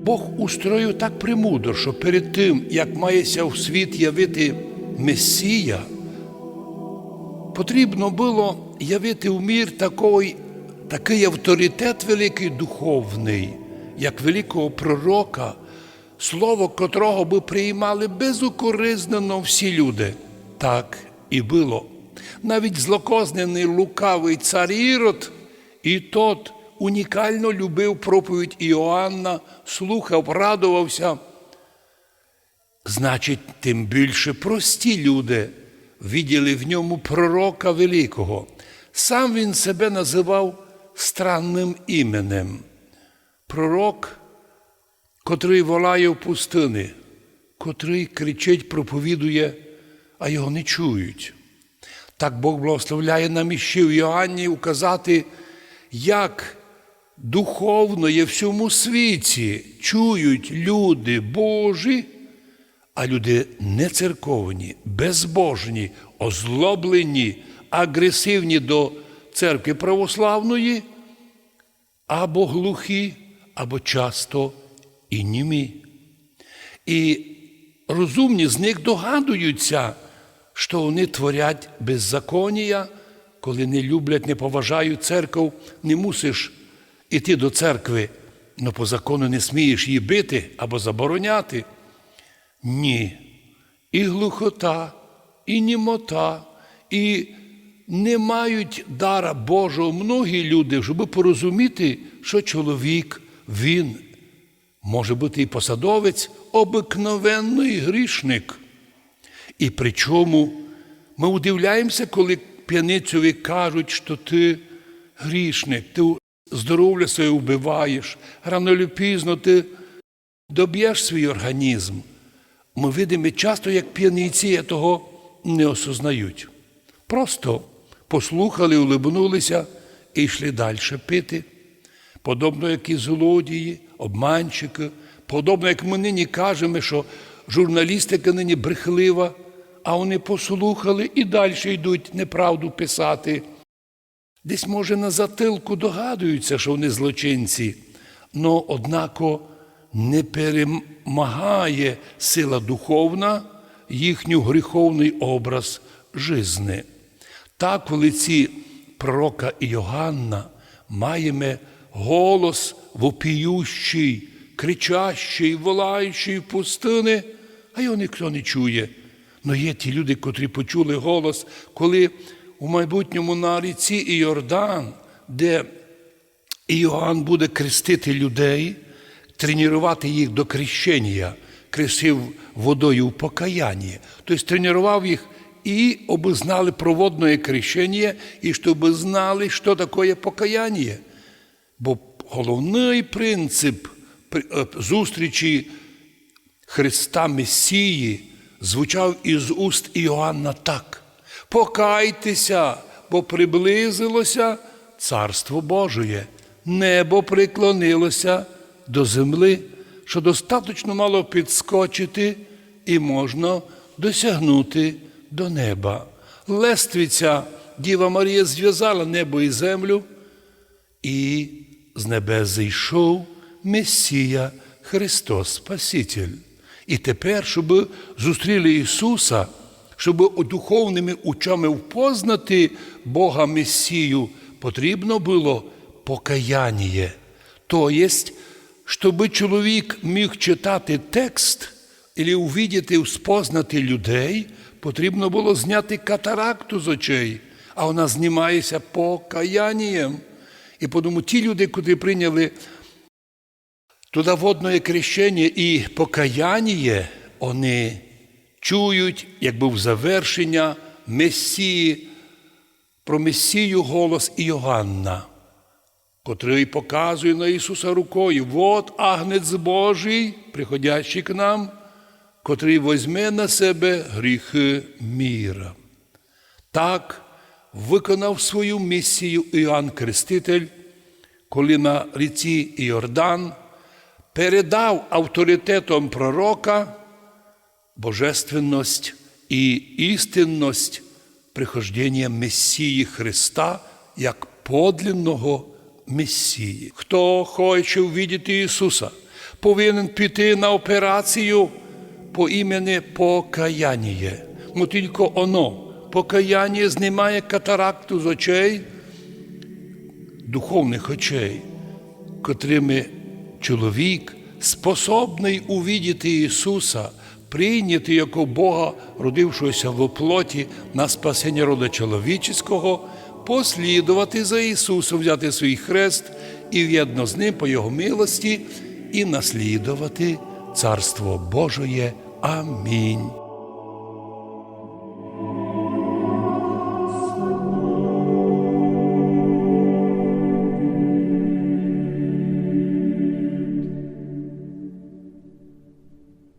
Бог устроїв так премудро, що перед тим, як мається в світ явити Месія, потрібно було явити в мір такий, такий авторитет великий духовний, як великого пророка, слово котрого би приймали безукоризнено всі люди. Так і було. Навіть злокознений лукавий цар Ірод, і тот унікально любив проповідь Іоанна, слухав, радувався. Значить, тим більше прості люди виділи в ньому пророка великого. Сам він себе називав странним іменем. Пророк, котрий волає в пустини, котрий кричить, проповідує, а його не чують. Так Бог благословляє нам іще в Йоанні указати, як духовно є всьому світі чують люди Божі, а люди нецерковні, безбожні, озлоблені, агресивні до церкви православної, або глухі, або часто і німі. І розумні з них догадуються, що вони творять беззаконія, коли не люблять, не поважають церкву, не мусиш іти до церкви, але по закону не смієш її бити або забороняти. Ні. І глухота, і німота, і не мають дара Божого многі люди, щоб порозуміти, що чоловік, він може бути і посадовець, обикновенний грішник. І причому ми удивляємося, коли п'яницеві кажуть, що ти грішник, ти здоров'я своє вбиваєш, рано чи пізно ти доб'єш свій організм. Ми видимо часто, як п'яниці того не осознають. Просто послухали, улибнулися і йшли далі пити. Подобно як і злодії, обманщики, подобно як ми нині кажемо, що журналістика нині брехлива, а вони послухали і далі йдуть неправду писати. Десь, може, на затилку догадуються, що вони злочинці, но однако не перемагає сила духовна їхню гріховний образ жизни. Так, в лиці пророка Іоганна маємо голос вопіющий, кричащий, волаючий в пустини, а його ніхто не чує. Но є ті люди, котрі почули голос, коли у майбутньому на ріці Іордан, де Іоанн буде крестити людей, тренувати їх до крещення, кресив водою в покаянні. Тобто тренував їх і обзнали проводне крещення, і щоб знали, що таке покаяння. Бо головний принцип е, зустрічі Христа Месії звучав із уст Іоанна так. Покайтеся, бо приблизилося Царство Божоє, небо приклонилося до земли, що достатньо мало підскочити і можна досягнути до неба. Лествиця Діва Марія зв'язала небо і землю, і з небес зійшов Месія Христос Спаситель. І тепер, щоб зустріли Ісуса, щоб духовними очами впознати Бога Месію, потрібно було покаяння. Тобто, щоб чоловік міг читати текст і увидіти, спознати людей, потрібно було зняти катаракту з очей, а вона знімається покаянням. І тому ті люди, котрі прийняли туди водне крещення і покаяння, вони чують, якби в завершення Месії, про Месію голос Іоганна, котрий показує на Ісуса рукою. Вот агнець Божий, приходящий к нам, котрий возьме на себе гріхи міра. Так виконав свою місію Іоанн Креститель, коли на ріці Іордан передав авторитетом пророка божественність і істинність прихождення Месії Христа як подлинного Месії. Хто хоче увидіти Ісуса, повинен піти на операцію по імені покаяння. Мо тільки оно, покаяння знімає катаракту з очей, духовних очей, котрими чоловік способний увідіти Ісуса, прийняти як Бога, родившогося в плоті на спасення рода чоловічого, послідувати за Ісусом, взяти свій хрест і в'єдно з ним по Його милості і наслідувати Царство Божоє. Амінь.